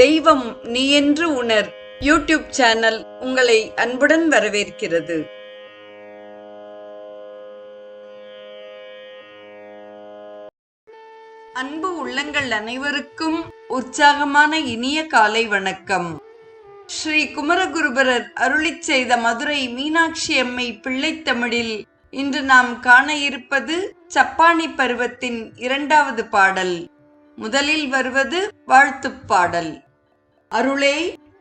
தெய்வம் நீ என்று உணர். யூடியூப் சேனல் உங்களை அன்புடன் வரவேற்கிறது. அன்பு உள்ளங்கள் அனைவருக்கும் உற்சாகமான இனிய காலை வணக்கம். ஸ்ரீ குமரகுருபரர் அருளிச் செய்த மதுரை மீனாட்சி அம்மை பிள்ளைத்தமிழில் இன்று நாம் காண இருப்பது சப்பானி பருவத்தின் இரண்டாவது பாடல். முதலில் வருவது வாழ்த்துப் பாடல். அருளே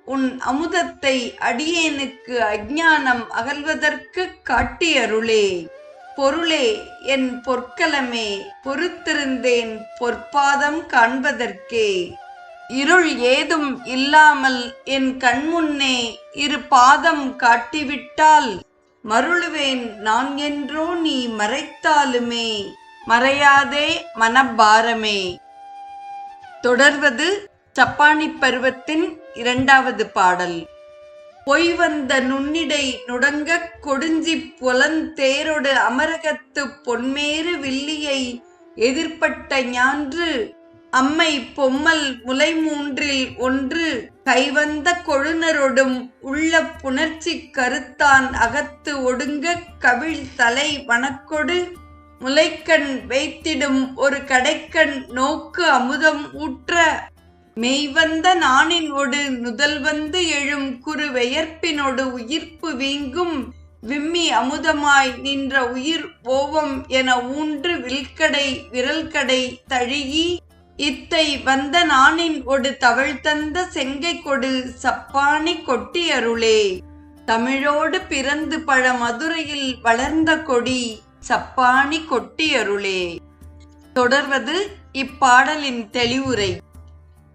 உன் அமுதத்தை அடியேனுக்கு அஜானம் அகல்வதற்கு காட்டி அருளே பொருளே என் பொற்கலமே பொறுத்திருந்தேன் பொற்பாதம் காண்பதற்கே. இருள் ஏதும் இல்லாமல் என் கண்முன்னே இரு பாதம் காட்டிவிட்டால் மருளுவேன் நான் என்றோ நீ மறைத்தாலுமே. மறையாதே மனபாரமே தொடர்வது சப்பானி பருவத்தின் இரண்டாவது பாடல். பொய் வந்த நுண்ணிடை நுடங்க கொடுஞ்சி புலந்தேரொடு அமரகத்து பொன்மேறு வில்லியை எதிர்ப்பட்ட ஞான்று அம்மை பொம்மல் முலை மூன்றில் ஒன்று கைவந்த கொழுநரொடும் உள்ள புணர்ச்சி கருத்தான் அகத்து ஒடுங்க கவிழ் தலை வனக்கொடு முலைக்கண் வைத்திடும் ஒரு கடைக்கண் நோக்கு அமுதம் ஊற்ற மெய்வந்த நாணின் ஒடு நுதல் வந்து எழும் குறு வெயர்ப்பினொடு உயிர்ப்பு வீங்கும் விம்மி அமுதமாய் நின்ற உயிர் ஓவம் என ஊன்று வில்கடை விரல்கடை தழுகி இத்தை வந்த நாணின் ஒடு தவழ் தந்த செங்கை கொடு சப்பானி கொட்டி அருளே தமிழோடு பிறந்து பழ மதுரையில் வளர்ந்த கொடி சப்பானி கொட்டி அருளே தொடர்வது இப்பாடலின் தெளிவுரை.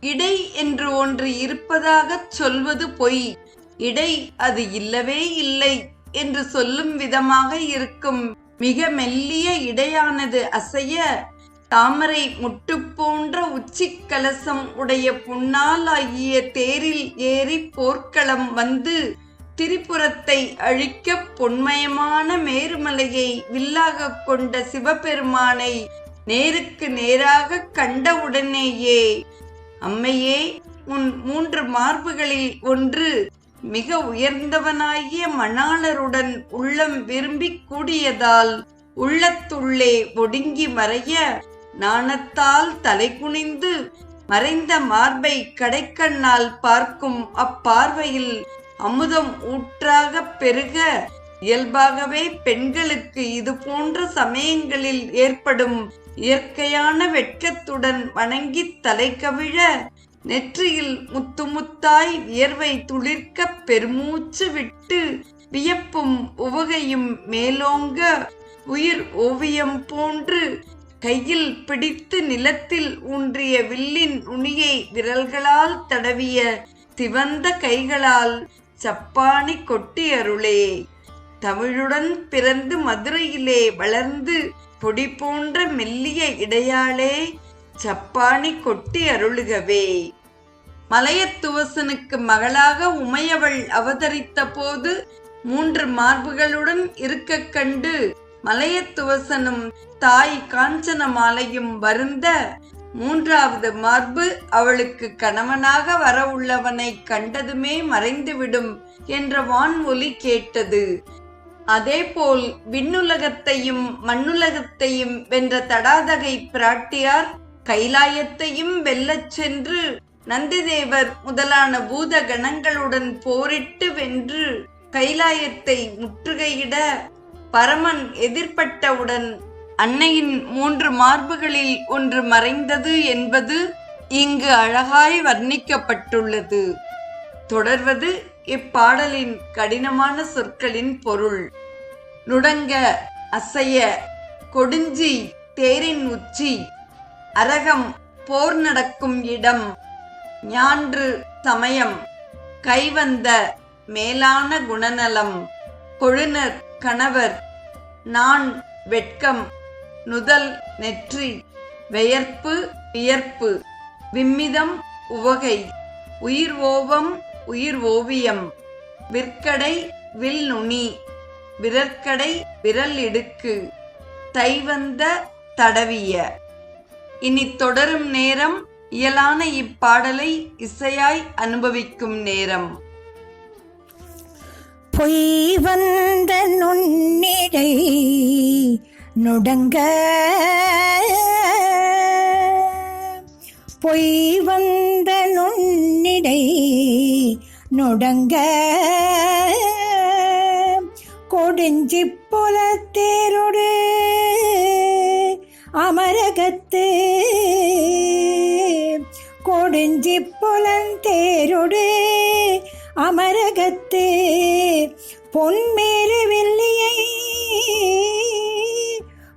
இடை என்று ஒன்று இருப்பதாகச் சொல்வது பொய். இடை அது இல்லவே இல்லை என்று சொல்லும் விதமாக இருக்கும். மிக மெல்லிய இடையானது அசைய தாமரை முட்டு போன்ற உச்சி கலசம் உடைய புண்ணால் ஆகிய தேரில் ஏறி போர்க்களம் வந்து திரிபுரத்தை அழிக்க பொன்மயமான மேருமலையை வில்லாக கொண்ட சிவபெருமானை நேருக்கு நேராக கண்டவுடனேயே அம்மையே உன் மூன்று மார்புகளில் ஒன்று மிக உயர்ந்தவனாகிய மணாளருடன் உள்ளம் விரும்பி கூடியதால் உள்ளத்துள்ளே ஒடுங்கி மறைய நாணத்தால் தலை குனிந்து மறைந்த மார்பை கடைக்கண்ணால் பார்க்கும் அப்பார்வையில் அமுதம் ஊற்றாக பெருக இயல்பாகவே பெண்களுக்கு இது போன்ற சமயங்களில் ஏற்படும் இயற்கையான வெட்கத்துடன் வணங்கி தலை கவிழ நெற்றியில் முத்து முத்தாய் வியர்வை துளிர்க்க பெருமூச்சு விட்டு வியப்பும் உவகையும் மேலோங்க உயிர் ஓவியம் போன்று கையில் பிடித்து நிலத்தில் ஊன்றிய வில்லின் நுனியை விரல்களால் தடவிய சிவந்த கைகளால் சப்பானி கொட்டி அருளே தமிழுடன் பிறந்து மதுரையிலே வளர்ந்து பொடி போன்ற மெல்லிய இடையாளே சப்பானி கொட்டி அருளுகவே. மலையத்துவசனுக்கு மகளாக உமையவள் அவதரித்த போது மூன்று மார்புகளுடன் இருக்க கண்டு மலையத்துவசனும் தாய் காஞ்சன மாலையும் வருந்த மூன்றாவது மார்பு அவளுக்கு கணவனாக வரவுள்ளவனை கண்டதுமே மறைந்துவிடும் என்ற வான்மொழி கேட்டது. அதேபோல் விண்ணுலகத்தையும் மண்ணுலகத்தையும் வென்ற தடாதகை பிராட்டியார் கைலாயத்தையும் வெல்லச் சென்று நந்திதேவர் முதலான பூத கணங்களுடன் போரிட்டு வென்று கைலாயத்தை முற்றுகையிட பரமன் எதிர்ப்பட்டவுடன் அன்னையின் மூன்று மார்புகளில் ஒன்று மறைந்தது என்பது இங்கு அழகாய் வர்ணிக்கப்பட்டுள்ளது. தொடர்வது இப்பாடலின் கடினமான சொற்களின் பொருள். நுடங்க அசைய கொடுஞ்சி தேரின் உச்சி அரகம் போர் நடக்கும் இடம் ஞான்று சமயம் கைவந்த மேலான குணநலம் கொழுநர் கணவர் நான் வெட்கம் நுதல் நெற்றி வெயர்ப்பு வியர்ப்பு விம்மிதம் உவகை உயிர் ஓவம் உயிர் ஓவியம் விற்கடை வில் நுனி விரற்கடை விரல் இடுக்கு தைவந்த தடவிய. இனி தொடரும் நேரம் இயலான இப்பாடலை இசையாய் அனுபவிக்கும் நேரம். பொய் வந்த நுண்ணிடை நொடங்க. பொய் வந்த நுண்ணிடை நுடங்க. கொடுஞ்சி தேரோடு அமரகத்து. கொடுஞ்சி புலந்தேரோடு அமரகத்து. பொன்மேறு வெள்ளியை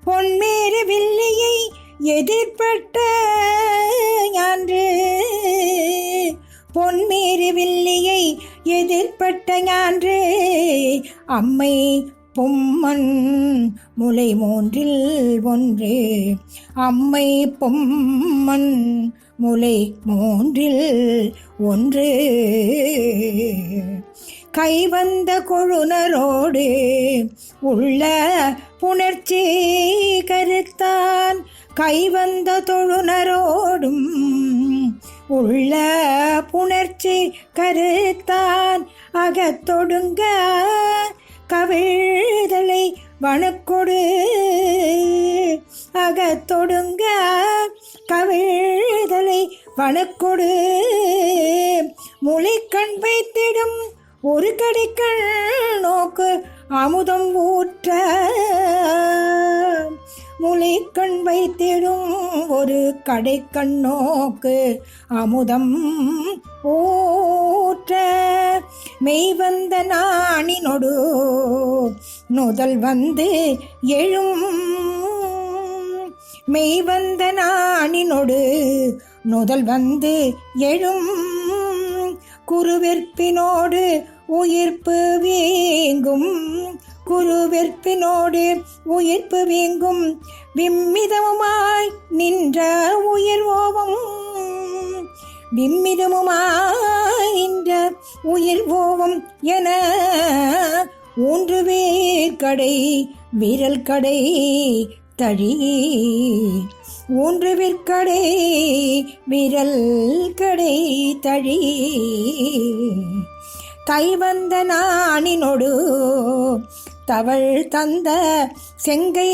பொன்மேறு வெள்ளியை எதிர்பட்ட ஞான்று. பொன்மேறு வெள்ளியை எதிர்பட்ட ஞான்று. அம்மை பொம்மன் முலை மூன்றில் ஒன்று. அம்மை பொம்மன் முலை மூன்றில் ஒன்று. கைவந்த கொழுனரோடு உள்ள புணர்ச்சி கருத்தான். கைவந்த தொழுனரோடும் உள்ள புணர்ச்சி கருத்தான். அகத்தொடுங்க கவிழ்தலை வனக்கொடு அகத்தொடுங்க கவிழ்தலை வனக்கொடு முளைக்கண் வைத்திடும் ஒரு கடைக்கண் நோக்கு அமுதம் ஊற்ற. முளைக்கண் வைத்திடும் ஒரு கடைக்கண் நோக்கு அமுதம் ஊற்ற மெய்வந்த நாணினொடு நுதல் வந்து எழும். மெய்வந்த நாணினொடு நுதல் வந்து எழும். குருவிற்பினோடு உயிர்ப்பு வீங்கும். குருவிற்பினோடு உயிர்ப்பு வீங்கும். விம்மிதமுமாய் நின்ற உயிர் ஓவம். விம்மிதமுமாய் நின்ற உயிர் ஓவம் என ஊன்று கடை விரல் கடை தழி. ஊன்று விற்கடை விரல் கடை தழி. தைவந்த நாணினொடு தவள் தந்த செங்கை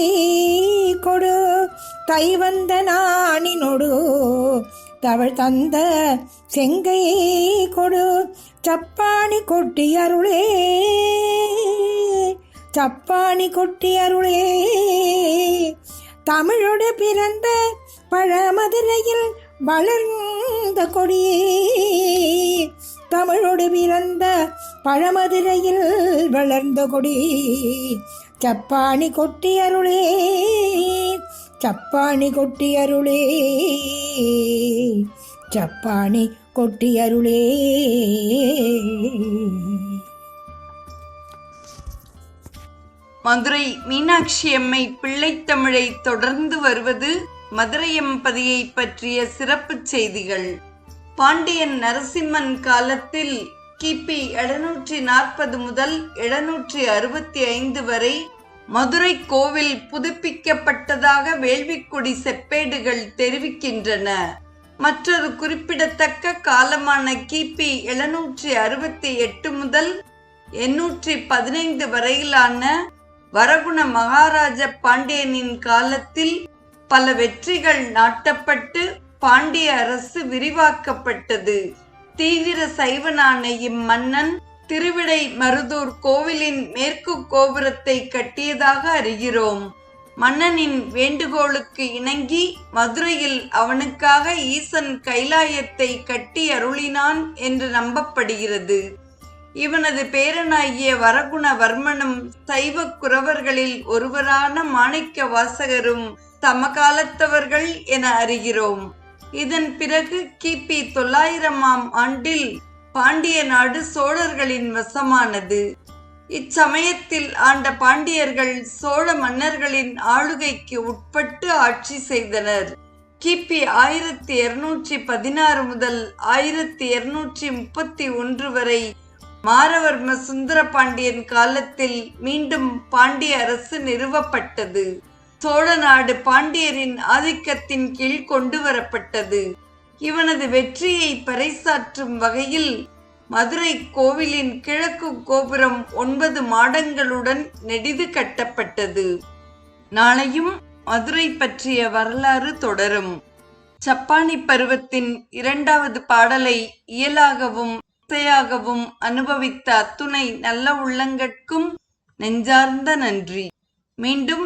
கொடு. தைவந்த நாணினொடு தவள் தந்த செங்கை கொடு. சப்பாணி கொட்டி அருளே. சப்பாணி கொட்டி அருளே. தமிழோடு பிறந்த பழமதுரையில் வளர்ந்த கொடியே. தமிழோடு பிறந்த பழமதுரையில் வளர்ந்த கொடி. சப்பாணி கொட்டி அருளே சப்பாணி கொட்டி அருளே சப்பாணி கொட்டி அருளே. மதுரை மீனாட்சி அம்மை பிள்ளைத்தமிழை தொடர்ந்து வருவது மதுரையம்பதியை பற்றிய சிறப்பு செய்திகள். பாண்டியன் நரசிம்மன் காலத்தில் கிபி எழுநூற்றி நாற்பது முதல் எழுநூற்றி அறுபத்தி ஐந்து வரை மதுரை கோவில் புதுப்பிக்கப்பட்டதாக வேள்விக்குடி செப்பேடுகள் தெரிவிக்கின்றன. மற்றொரு குறிப்பிடத்தக்க காலமான கிபி எழுநூற்றி அறுபத்தி எட்டு முதல் எண்ணூற்றி பதினைந்து வரையிலான வரகுண மகாராஜ பாண்டியனின் காலத்தில் பல வெற்றிகள் நாட்டப்பட்டு பாண்டிய அரசு விரிவாக்கப்பட்டது. தீவிர சைவனான இம்மன்னன் திருவிடை மருதூர் கோவிலின் மேற்கு கோபுரத்தை கட்டியதாக அறிகிறோம். மன்னனின் வேண்டுகோளுக்கு இணங்கி மதுரையில் அவனுக்காக ஈசன் கைலாயத்தை கட்டி அருளினான் என்று நம்பப்படுகிறது. இவனது பேரனாகிய வரகுணவர்மனும் சைவ குறவர்களில் ஒருவரான மாணிக்க வாசகரும் சமகாலத்தவர்கள் என அறிகிறோம். இதன் பிறகு கிபி தொள்ளாயிரமாம் ஆண்டில் பாண்டிய நாடு சோழர்களின் வசமானது. இச்சமயத்தில் ஆண்ட பாண்டியர்கள் சோழ மன்னர்களின் ஆளுகைக்கு உட்பட்டு ஆட்சி செய்தனர். கிபி ஆயிரத்தி இருநூற்றி பதினாறு முதல் ஆயிரத்தி இருநூற்றி முப்பத்தி ஒன்று வரை மாரவர்ம சுந்தர பாண்டியன் காலத்தில் மீண்டும் பாண்டிய அரசு நிறுவப்பட்டது. சோழநாடு பாண்டியரின் ஆதிக்கத்தின் கீழ் கொண்டு வரப்பட்டது இவனது வெற்றியை பறைசாற்றும் வகையில் மதுரை கோவிலின் கிழக்கு கோபுரம் ஒன்பது மாடங்களுடன் நெடிது கட்டப்பட்டது. நாளையும் மதுரை பற்றிய வரலாறு தொடரும். சப்பானி பருவத்தின் இரண்டாவது பாடலை இயலாகவும் இசையாகவும் அனுபவித்த அத்துணை நல்ல உள்ளங்கட்கும் நெஞ்சார்ந்த நன்றி. மீண்டும்